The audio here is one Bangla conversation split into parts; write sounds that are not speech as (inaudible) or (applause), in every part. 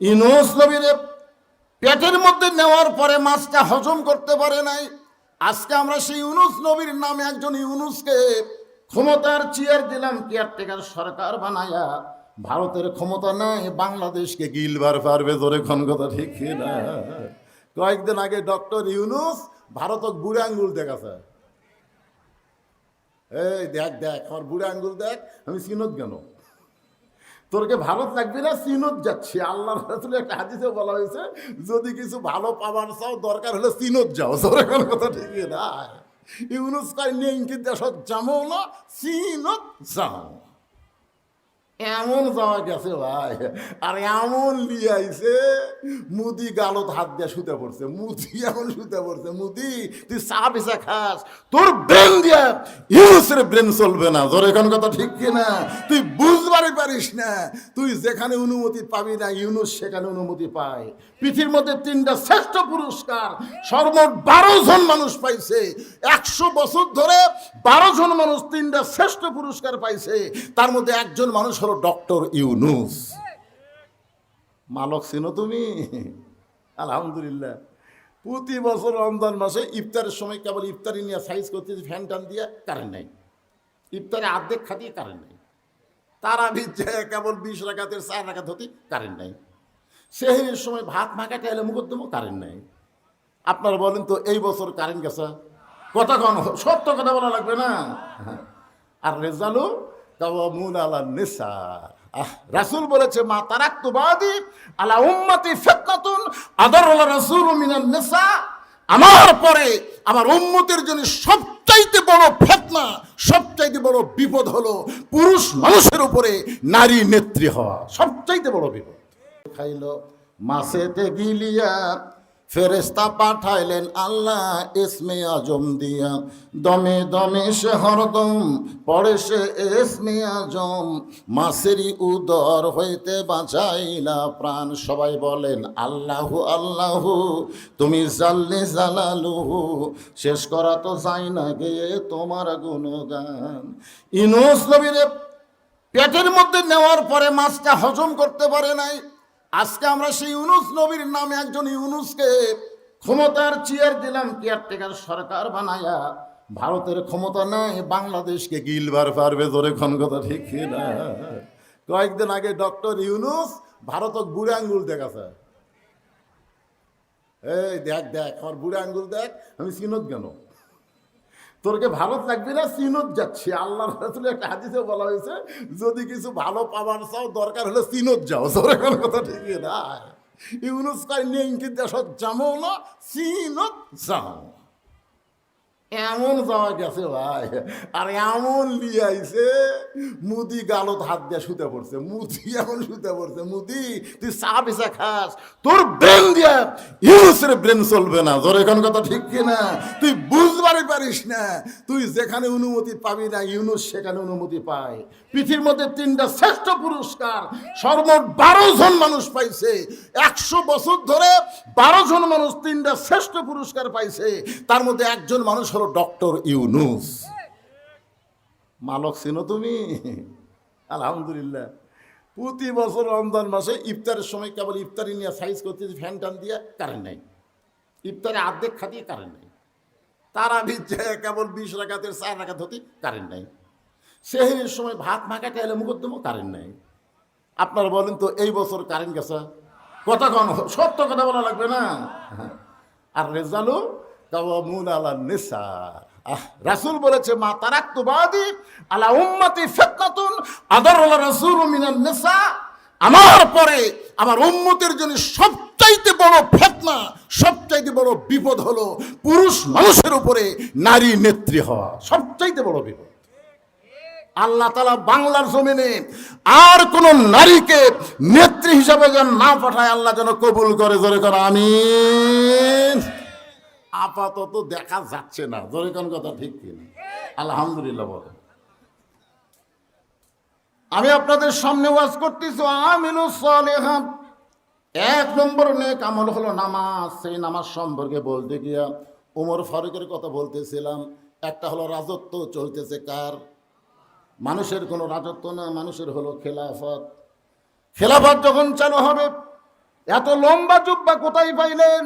ইউনুস নবীরে পেটের মধ্যে নেওয়ার পরে মাছটা হজম করতে পারে নাই। আজকে আমরা সেই ইউনুস নবীর নামে একজন ইউনুসকে ক্ষমতার চেয়ার দিলাম, কেয়ারটেকার সরকার বানায়া। ভারতের ক্ষমতা নাই, বাংলাদেশকে গিলবার পারবে ধরে ক্ষণ কথা ঠিক না কয়েকদিন আগে ডক্টর ইউনুস ভারতক বুড়ে আঙ্গুল দেখাছে। এই দেখ দেখ, আমার বুড়ে আঙ্গুল দেখ, আমি চিনত কেন? তোরকে ভারত লাগবে না চিনত যাচ্ছি। আল্লাহ রাসুলের একটা হাদিসে বলা হয়েছে, যদি কিছু ভালো পাবার চাও, দরকার হলে চিনত যাও। (laughs) তোর কোনো কথা ঠিকই না দেশত না যাও। এমন যাওয়া গেছে ভাই, আর এমন লিয়ে আইছে, মুদি গালত হাত দিয়ে শুতে পড়ছে, মুদি এমন শুতে পড়ছে, মুদি, তুই চা পিসা খাস, তোর ব্রেন দিয়ে ইউনুসের ব্রেন চলবে না। তোর এখন কথা ঠিক কি না তুই বুঝবারই পারিস না। তুই যেখানে অনুমতি পাবি না, ইউনুস সেখানে অনুমতি পায়। পৃথিবীর মধ্যে তিনটা শ্রেষ্ঠ পুরস্কার, সর্বমোট বারো জন মানুষ পাইছে। একশো বছর ধরে বারো জন মানুষ তিনটা শ্রেষ্ঠ পুরস্কার পাইছে। তার মধ্যে একজন মানুষ হলো ডক্টর ইউনুস। মালক চিনো তুমি? আলহামদুলিল্লাহ। প্রতি বছর রমজান মাসে ইফতারের সময় কেবল ইফতারি নিয়ে সাইজ করতেছি ফ্যান টান দিয়ে কারেন্ট নাই। ইফতারে আর্ধেক খাতিয়ে কারেন্ট নাই। তারা ভিজে কেবল বিশ রাখাতের চার রাখাত হতে কারেন্ট নাই। সেহের সময় ভাত মাখাতে এলে মুকদ্দম কারেন্ট নাই। আপনারা বলেন তো, এই বছর কারেন্ট গেছে? কথা কন, সত্য কথা বলা লাগবে না? আর রেজালু কাওয়ামুন আলা নিসা। আহ, রাসূল বলেছে, মা তারাক্তু বাদি আলা উম্মতি ফিতনাতুন আদারুল রাসূল মিনান নিসা। আমার পরে আমার উন্মতের জন্য সবচাইতে বড় ফেতনা, সবচাইতে বড় বিপদ হলো পুরুষ মানুষের উপরে নারী নেত্রী হওয়া, সবচাইতে বড় বিপদ। খাইল মাসেতে গিলিয়া ফেরেস্তা পাঠাইলেন আল্লাহ ইসমে আজম দিয়া। দমে দমে সে হরদম পড়ে সে ইসমে আজম। মাসেরই উদর হইতে বাঁচাইলা প্রাণ। সবাই বলেন, আল্লাহু আল্লাহু, তুমি জাল্লে জালালুহু। শেষ করা তো যায় না গিয়ে তোমার গুণগান। ইনুস নবীরে পেটের মধ্যে নেওয়ার পরে মাছটা হজম করতে পারে নাই। আজকে আমরা সেই ইউনুস নবীর নামে একজন ইউনুসকে ক্ষমতার চেয়ার দিলাম, কেয়ারটেকার সরকার বানায়া। ভারতের ক্ষমতা নাই, বাংলাদেশকে গিলবার পারবে, জোরে ক্ষণ কথা ঠিক না কয়েকদিন আগে ডক্টর ইউনুস ভারতক বুড়ে আঙ্গুল দেখাছে। এই দেখ দেখ আমার বুড়ে আঙ্গুল দেখ, আমি চিনত কেন? তোরকে ভারত লাগবে না? চিনত যাচ্ছি। আল্লাহ একটা হাদিসে বলা হয়েছে, যদি কিছু ভালো পাবার চাও, দরকার হলে চিনত যাও। তোর কোনো কথা ঠিকই না। ইউনুস দেশত না যাও। এমন যাওয়া গেছে ভাই, আর এমন লিয়ে আইছে, মুদি গালত হাত দিয়ে শুতে পড়ছে, মুদি এমন শুতে পড়ছে, মুদি, তুই চা পিসা খাস, তোর ব্রেন দিয়ে ইউনুসের ব্রেন চলবে না। তোর এখন কথা ঠিক কি না? তুই বুঝবারই পারিস না। তুই যেখানে অনুমতি পাবি না, ইউনুস সেখানে অনুমতি পায়। পৃথিবীর মধ্যে তিনটা শ্রেষ্ঠ পুরস্কার, সর্বমোট বারো জন মানুষ পাইছে। একশো বছর ধরে বারো জন মানুষ তিনটা শ্রেষ্ঠ পুরস্কার পাইছে। তার মধ্যে একজন মানুষ হলো ডক্টর ইউনুস। মালক চিনো তুমি? আলহামদুলিল্লাহ। প্রতি বছর রমজান মাসে ইফতারের সময় কেবল ইফতারি নিয়ে সাইজ করতেছি ফ্যান টান দিয়ে কারেন্ট নাই। ইফতারে আর্ধেক খাতিয়ে কারেন্ট নাই। তারা ভিজে কেবল বিশ রাখাতের চার রাখাত হতে কারেন্ট নাই। সেহের সময় ভাত মাখাতে এলে মুকদ্দম কারেন্ট নাই। আপনারা বলেন তো, এই বছর কারেন্ট গেছে? কথা কন, সত্য কথা বলা লাগবে না? আর রেজালু কাওয়ামুন আলা নিসা। রাসূল বলেছে, মা তারাক্তু বাদি আলা উম্মতি ফিতনাতুন আদারুল রাসূল মিনান নিসা। আমার পরে আমার উম্মতের জন্য সবচাইতে বড় ফেতনা, সবচাইতে বড় বিপদ হলো পুরুষ মানুষের উপরে নারী নেত্রী হওয়া, সবচাইতে বড় বিপদ। আল্লাহ তালা বাংলার জমিনে আর কোন নারীকে নেত্রী হিসাবে যেন না পাঠায়, আল্লাহ যেন কবুল করে, জোরে করে আমি আপাতত দেখা যাচ্ছে না, জোরে কোন কথা ঠিক কিনা? আলহামদুলিল্লাহ বলে আমি আপনাদের সামনে ওয়াজ করতেছি আমিনু সালেহা এক নম্বর নেক আমল হলো নামাজ, সেই নামাজ সম্পর্কে বলতে গিয়া উমর ফারুকের কথা বলতেছিলাম। একটা হলো রাজত্ব চলতেছে কার? মানুষের কোনো রাজত্ব না, মানুষের হলো খেলাফত। খেলাফত যখন চালু হবে, এত লম্বা জুব্বা কোথায় পাইলেন?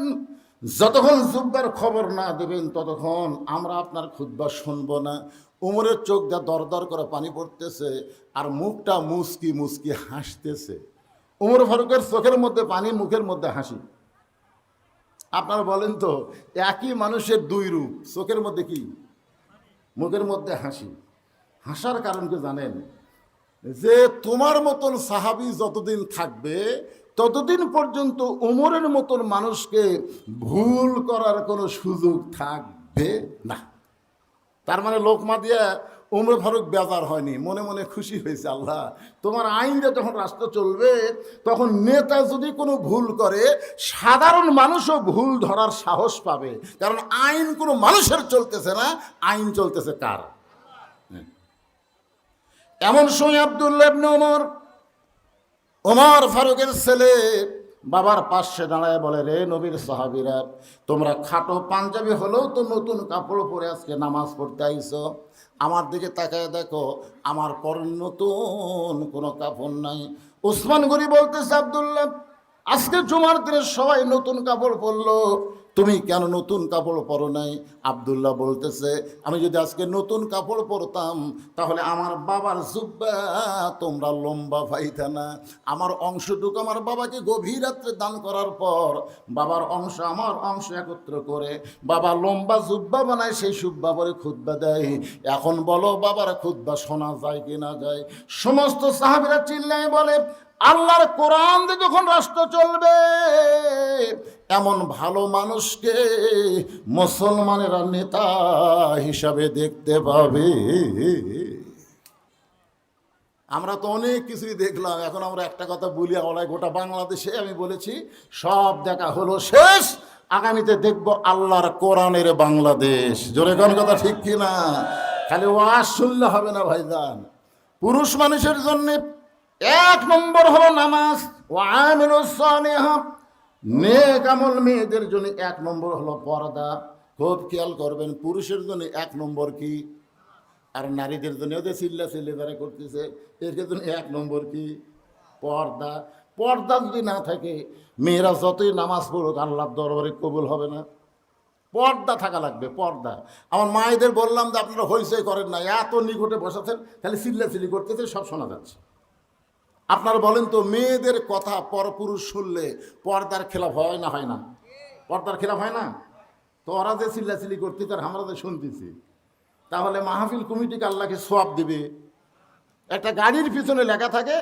যতক্ষণ জুব্বার খবর না দেবেন, ততক্ষণ আমরা আপনার খুদ্া শুনব না। উমরের চোখ যা দরদর করে পানি পড়তেছে আর মুখটা মুসকি মুসকি হাসতেছে। উমর ফারুকের চোখের মধ্যে পানি, মুখের মধ্যে হাসি। আপনারা বলেন তো, একই মানুষের দুই রূপ, চোখের মধ্যে কি? মুখের মধ্যে হাসি। হাসার কারণ কি জানেন? যে তোমার মতন সাহাবি যতদিন থাকবে, ততদিন পর্যন্ত উমরের মতন মানুষকে ভুল করার কোনো সুযোগ থাকবে না। তার মানে লোকমা দিয়া উমর ফারুক বেজার হয়নি, মনে মনে খুশি হয়েছে, আল্লাহ। তোমার আইনটা যখন রাষ্ট্র চলবে, তখন নেতা যদি কোনো ভুল করে, সাধারণ মানুষও ভুল ধরার সাহস পাবে। কারণ আইন কোনো মানুষের চলতেছে না, আইন চলতেছে কার? এমন সময় আবদুল্লাহ ওমর ওমর ফারুকের ছেলে বাবার পাশে দাঁড়ায় বলে, রে নবীর সাহাবিরা, তোমরা খাটো পাঞ্জাবি হলেও তো নতুন কাপড় পরে আজকে নামাজ পড়তে আইছো। আমার দিকে তাকায় দেখো, আমার পর নতুন কোনো কাপড় নাই। উসমান গরি বলতেছে, আবদুল্লাহ, আজকে জুমার দিনে সবাই নতুন কাপড় পরলো। তুমি কেন নতুন কাপড় পরো নাই? আবদুল্লাহ বলতেছে, আমি যদি আজকে নতুন কাপড় পরতাম, তাহলে আমার বাবার জুব্বা তোমরা লম্বা পাইতা না। আমার অংশটুকু আমার বাবাকে গভীর রাত্রে দান করার পর, বাবার অংশ আমার অংশ একত্র করে, বাবা লম্বা জুব্বা বানায়, সেই সুব্বা পরে খুদ্া দেয়। এখন বলো, বাবার খুদ্া শোনা যায় কি না যায়? সমস্ত সাহাবিরা চিল্লায় বলে আল্লাহর কোরআন যখন রাষ্ট্র চলবে, এমন ভালো মানুষকে মুসলমানেরা নেতা হিসাবে দেখতে পাবে। আমরা তো অনেক কিছুই দেখলাম। এখন আমরা একটা কথা বলি, আমরা গোটা বাংলাদেশে আমি বলেছি, সব দেখা হলো শেষ, আগামীতে দেখব আল্লাহর কোরআনের বাংলাদেশ। জোরে কোন কথা ঠিক কিনা? খালি ওয়াজ শুনলে হবে না ভাইজান। পুরুষ মানুষের জন্য এক নম্বর হলো নামাজ নেক আমল মেয়েদের জন্য এক নম্বর হলো পর্দা। খুব খেয়াল করবেন, পুরুষের জন্য এক নম্বর কি? আর নারীদের জন্য ওদের চিল্লা চিল্লি যারা করতেছে এর জন্য এক নম্বর কি? পর্দা। পর্দা যদি না থাকে, মেয়েরা যতই নামাজ পড়ুক, আল্লাহর দরবারে কবুল হবে না। পর্দা থাকা লাগবে, পর্দা। আমার মায়েদের বললাম যে, আপনারা হইচই করেন না, এত নিকটে বসাছেন তাহলে চিল্লা চিল্লি করতেছে সব শোনা যাচ্ছে। আপনারা বলেন তো, মেয়েদের কথা পরপুরুষ শুনলে পর্দার খেলাফ হয় না হয় না? পর্দার খেলাফ হয় না? তো ওরা যে চিল্লাচিল্লি করতে তার আমরা যে শুনতেছি, তাহলে মাহফিল কমিটিকে আল্লাহকে সোয়াব দিবে। একটা গাড়ির পিছনে লেখা থাকে,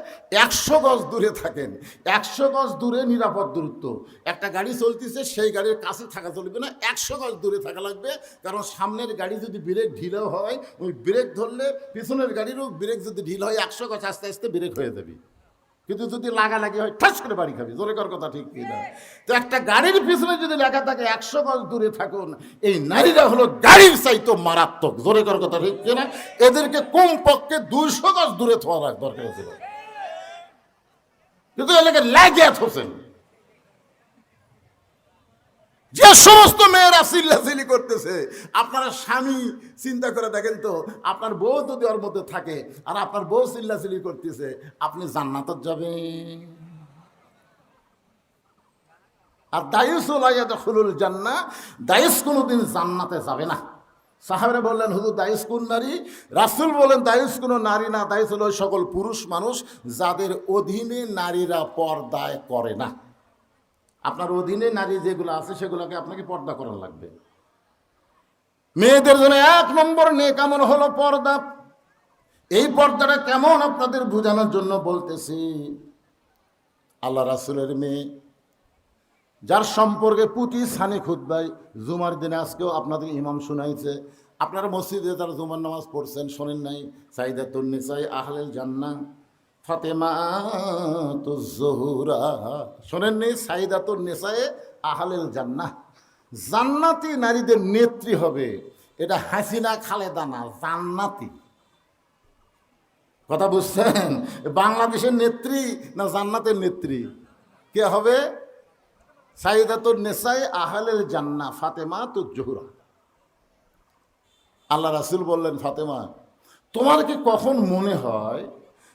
একশো গজ দূরে থাকেন, একশো গজ দূরে নিরাপদ দূরত্ব। একটা গাড়ি চলতেছে, সেই গাড়ির কাছে থাকা চলবে না, একশো গজ দূরে থাকা লাগবে। কারণ সামনের গাড়ি যদি ব্রেক ঢিলে হয়, ওই ব্রেক ধরলে পিছনের গাড়িরও ব্রেক যদি ঢিল হয়, একশো গজ আস্তে আস্তে ব্রেক হয়ে যাবে। কিন্তু যদি লাগালাগি হয় ঠাস করে বাড়ি খাবি। জোরে কর কথা ঠিক কিনা। তো একটা গাড়ির পিছনে যদি লেখা থাকে একশো গজ দূরে থাকুন এই নারীরা হলো গাড়ির চাইতো মারাত্মক। জোরে কর কথা ঠিক কিনা? এদেরকে কম পক্ষে দুইশো গজ দূরে থাকা দরকার ছিল কিন্তু এলাকায় লাগিয়া থোসেন যে সমস্ত মেয়েরা চিল্লাচিল্লি করতেছে, আপনারা স্বামী চিন্তা করে দেখেন তো, আপনার বউ যদি ওর মধ্যে থাকে আর আপনার বউ চিল্লাচিল্লি করতেছে, আপনি জান্নাতত যাবেন। আর দায়ুস খুলুল জান্না দায়ুস কোনোদিন জান্নাতে যাবে না। সাহাবেরা বললেন, হুজুর দায়ুস কোন নারী? রাসুল বলেন দায়ুস কোনো নারী না দায়ুস হলো সকল পুরুষ মানুষ যাদের অধীনে নারীরা পর্দায় করে না। আপনার অধীনে নারী যেগুলো আছে, সেগুলোকে আপনাকে পর্দা করার লাগবে। মেয়েদের জন্য এক নম্বর নে কেমন হলো পর্দা। এই পর্দাটা কেমন আপনাদের বোঝানোর জন্য বলতেছি, আল্লাহ রাসুলের মেয়ে, যার সম্পর্কে পুতি সানি খুদ্াই জুমার দিনে আজকেও আপনাদের ইমাম শোনাইছে। আপনারা মসজিদে যারা জুমার নামাজ পড়ছেন, শোনেন নাই সাইদা তুন্নিসাই আহলেল জান্না ফাতেমা, তো জহুরা। শোনেননি? সাইদা তো নেশায় আহলেল জান্না জান্নাতি নারীদের নেত্রী হবে। এটা হাসিনা খালেদা না, জান্নাতি। কথা বুঝছেন? বাংলাদেশের নেত্রী না জান্নাতের নেত্রী? কে হবে? সাইদা তো নেশায় আহলেল জান্না ফাতেমা তো জহুরা। আল্লাহ রাসুল বললেন, ফাতেমা, তোমার কি কখন মনে হয়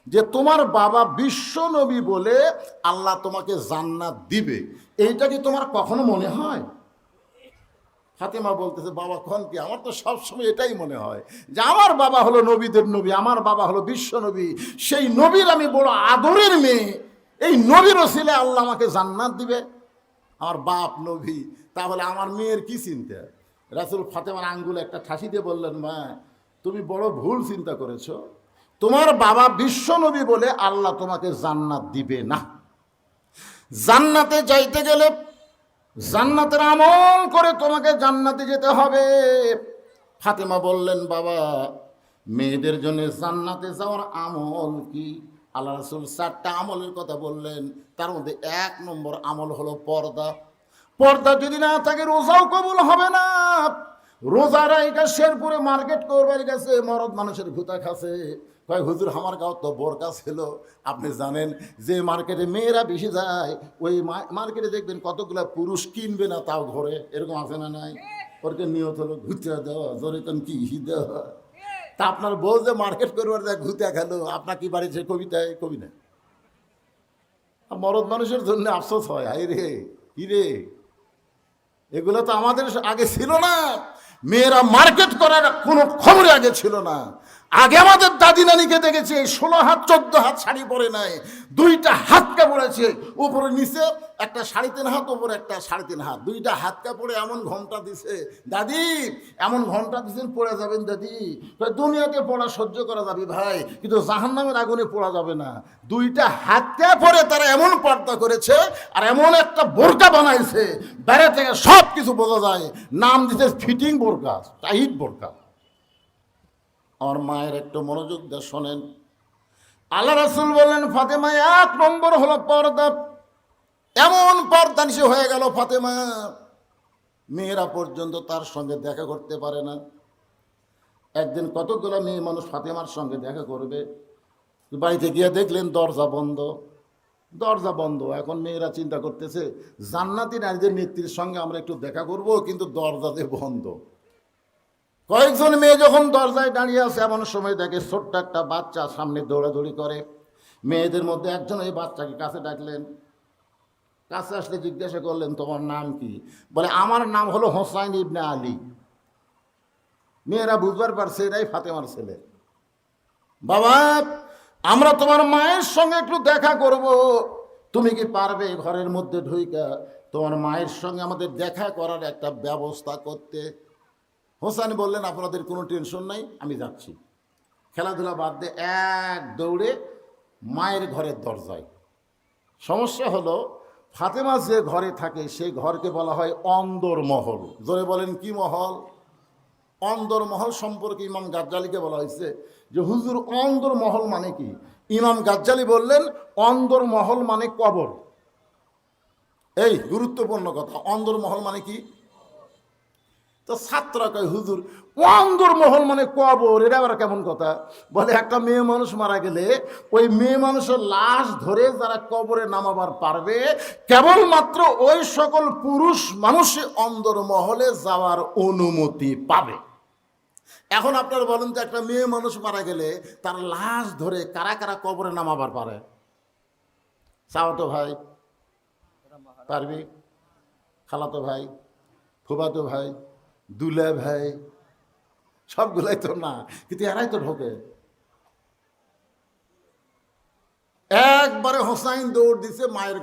যে তোমার বাবা বিশ্ব নবী বলে আল্লাহ তোমাকে জান্নাত দিবে। এইটা কি তোমার কখনো মনে হয়? ফাতেমা বলতেছে, বাবা খন কি? আমার তো সবসময় এটাই মনে হয় যে আমার বাবা হলো নবীদের নবী, আমার বাবা হলো বিশ্ব নবী। সেই নবীর আমি বড় আদরের মেয়ে। এই নবীর ওসিলে আল্লাহ আমাকে জান্নাত দিবে। আমার বাপ নবী, তাহলে আমার মেয়ের কি চিন্তা? রাসুল ফাতেমার আঙ্গুল একটা ঠাসি দিয়ে বললেন, মা, তুমি বড় ভুল চিন্তা করেছ। তোমার বাবা বিশ্বনবী বলে আল্লাহ তোমাকে জান্নাত দিবে না। জান্নাতে যাইতে গেলে জান্নাতের আমল করে তোমাকে জান্নাতে যেতে হবে। ফাতেমা বললেন, বাবা, মেয়েদের জন্য জান্নাতে যাওয়ার আমল কি? আল্লাহ রাসুল চারটা আমলের কথা বললেন। তার মধ্যে এক নম্বর আমল হলো পর্দা। পর্দা যদি না থাকে রোজাও কবুল হবে না। রোজারা এটা শেরপুরে মার্কেট করবার গেছে, মরদ মানুষের ভূতা খাসে কয়, হুজুর, আমার গাঁও তো বোরকা ছিল। আপনি জানেন যে মার্কেটে মেয়েরা বেশি যায়, ওই মার্কেটে দেখবেন কতগুলা পুরুষ কিনবে না তাও ঘরে। এরকম আছে না নাই? ওরকে নিয়ত হলো ঘুরতে দেওয়া জোরে কেন কি দেওয়া। তা আপনার বউ যে মার্কেট করবার যায়, ঘুরতে খেলো আপনার কি বাড়িছে কবিতায় কবি না। মরদ মানুষের জন্য আফসোস হয় আই রে, কি রে? এগুলো তো আমাদের আগে ছিল না। মেয়েরা মার্কেট করার কোনো খবরে আগে ছিল না। আগে আমাদের দাদি নানিকে দেখেছি ষোলো হাত, চোদ্দ হাত শাড়ি পরে নাই। দুইটা হাত কাপড়েছে উপরে নিচে একটা সাড়ে তিন হাত, উপরে একটা সাড়ে তিন হাত। দুইটা হাত কাপড়ে এমন ঘণ্টা দিছে, দাদি, এমন ঘণ্টা দিছেন, পড়ে যাবেন, দাদি। দুনিয়াতে পড়া সহ্য করা যাবে ভাই, কিন্তু জাহান নামের আগুনে পড়া যাবে না। দুইটা হাত পরে তারা এমন পর্দা করেছে আর এমন একটা বোরকা বানাইছে বাইরে থেকে সব কিছু বোঝা যায়। নাম দিতে ফিটিং বোরকা টাইট বোরকা। আমার মায়ের একটু মনোযোগ দিয়ে শোনেন। আল্লাহ রাসুল বললেন, ফাতেমা এক নম্বর হলো পর্দা। এমন পর্দা নিশে হয়ে গেল ফাতেমা। মেয়েরা পর্যন্ত তার সঙ্গে দেখা করতে পারে না। একদিন কতগুলো মেয়ে মানুষ ফাতেমার সঙ্গে দেখা করবে? বাড়িতে গিয়ে দেখলেন দরজা বন্ধ। দরজা বন্ধ। এখন মেয়েরা চিন্তা করতেছে, জান্নাতি নারীদের নেত্রীর সঙ্গে আমরা একটু দেখা করব, কিন্তু দরজাতে বন্ধ। কয়েকজন মেয়ে যখন দরজায় দাঁড়িয়ে আছে, এমন সময় দেখে ছোট্ট একটা বাচ্চা সামনে দৌড়াদৌড়ি করে। মেয়েদের মধ্যে একজন ওই বাচ্চাকে কাছে ডাকলেন। কাছে আসলে জিজ্ঞাসা করলেন, তোমার নাম কি? বলে, আমার নাম হলো হোসাইন ইবনে আলী। মেয়েরা বুঝবার পারছে এরাই ফাতেমার ছেলে। বাবা, আমরা তোমার মায়ের সঙ্গে একটু দেখা করব। তুমি কি পারবে ঘরের মধ্যে ঢুইকা? তোমার মায়ের সঙ্গে আমাদের দেখা করার একটা ব্যবস্থা করতে। হোসানি বললেন, আপনাদের কোনো টেনশন নাই, আমি যাচ্ছি। খেলাধুলা বাদ দিয়ে এক দৌড়ে মায়ের ঘরের দরজায়। সমস্যা হলো, ফাতেমা যে ঘরে থাকে, সেই ঘরকে বলা হয় অন্দর মহল। জোরে বলেন, কি মহল? অন্দর মহল সম্পর্কে ইমাম গাজ্জালিকে বলা হয়েছে যে, হুজুর, অন্দর মহল মানে কি? ইমাম গাজ্জালি বললেন, অন্দর মহল মানে কবর। এই, গুরুত্বপূর্ণ কথা, অন্দর মহল মানে কি? তো ছাত্ররা কয়, হুজুর অন্দর মহল মানে কবর, এটা আবার কেমন কথা? বলে, একটা মেয়ে মানুষ মারা গেলে ওই মেয়ে মানুষের লাশ ধরে যারা কবরে নামাবার পারবে, কেবলমাত্র ওই সকল পুরুষ মানুষই অন্দর মহলে যাওয়ার অনুমতি পাবে। এখন আপনারা বলেন তো একটা মেয়ে মানুষ মারা গেলে তার লাশ ধরে কারা কারা কবরে নামাবার পারে? চাওতো ভাই, পারবি? খালাতো ভাই ফুবাতো ভাই দুলে ভাই সবগুলাই তো না কিন্তু এরাই তো ঢোকে। একবারে হোসাইন দৌড় দিছে মায়ের